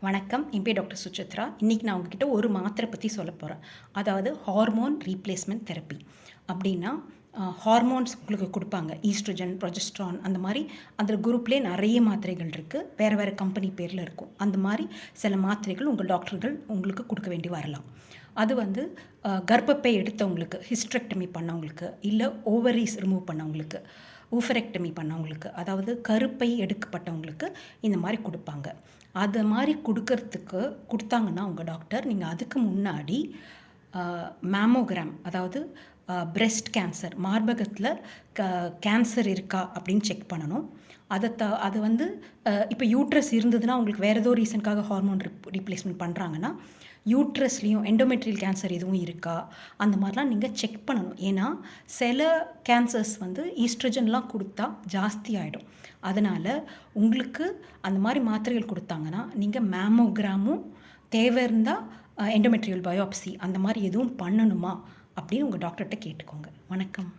வணக்கம் என் பேர் டாக்டர் சுச்சித்ரா இன்றைக்கி நான் உங்ககிட்ட ஒரு மாத்திரை பற்றி சொல்ல போகிறேன் அதாவது ஹார்மோன் ரீப்ளேஸ்மெண்ட் தெரப்பி. அப்படின்னா ஹார்மோன்ஸ் உங்களுக்கு கொடுப்பாங்க. ஈஸ்ட்ரஜன் ப்ரொஜெஸ்ட்ரான் அந்த மாதிரி. அந்த குரூப்லேயே நிறைய மாத்திரைகள் இருக்குது வேறு வேறு கம்பெனி பேரில் இருக்கும். அந்த மாதிரி சில மாத்திரைகள் உங்கள் டாக்டர்கள் உங்களுக்கு கொடுக்க வேண்டி வரலாம். அது வந்து கர்ப்பப்பை எடுத்தவங்களுக்கு ஹிஸ்ட்ரெக்டமி பண்ணவங்களுக்கு இல்லை ஓவரிஸ் ரிமூவ் பண்ணவங்களுக்கு ஊஃபரெக்டமி பண்ணவங்களுக்கு அதாவது கருப்பை எடுக்கப்பட்டவங்களுக்கு இந்த மாதிரி கொடுப்பாங்க. அது மாதிரி கொடுக்கறதுக்கு கொடுத்தாங்கன்னா உங்கள் டாக்டர் நீங்கள் அதுக்கு முன்னாடி மேமோகிராம் அதாவது பிரெஸ்ட் கேன்சர் மார்பகத்தில் க கேன்சர் இருக்கா அப்படின்னு செக் பண்ணணும். அதை த அது வந்து இப்போ யூட்ரஸ் இருந்ததுன்னா உங்களுக்கு வேறு ஏதோ ரீசனுக்காக ஹார்மோன் ரிப் ரீப்ளேஸ்மெண்ட் பண்ணுறாங்கன்னா யூட்ரஸ்லேயும் எண்டோமெட்ரியல் கேன்சர் எதுவும் இருக்கா? அந்த மாதிரிலாம் நீங்கள் செக் பண்ணணும். ஏன்னா சில கேன்சர்ஸ் வந்து ஈஸ்ட்ரஜன்லாம் கொடுத்தா ஜாஸ்தி ஆகிடும் அதனால் உங்களுக்கு அந்த மாதிரி மாத்திரைகள் கொடுத்தாங்கன்னா நீங்கள் மேமோகிராமும் தேவை இருந்தால் எண்டோமெட்ரியல் பயோப்சி அந்த மாதிரி எதுவும் பண்ணணுமா அப்படின்னு உங்கள் டாக்டர்கிட்ட கேட்டுக்கோங்க. வணக்கம்.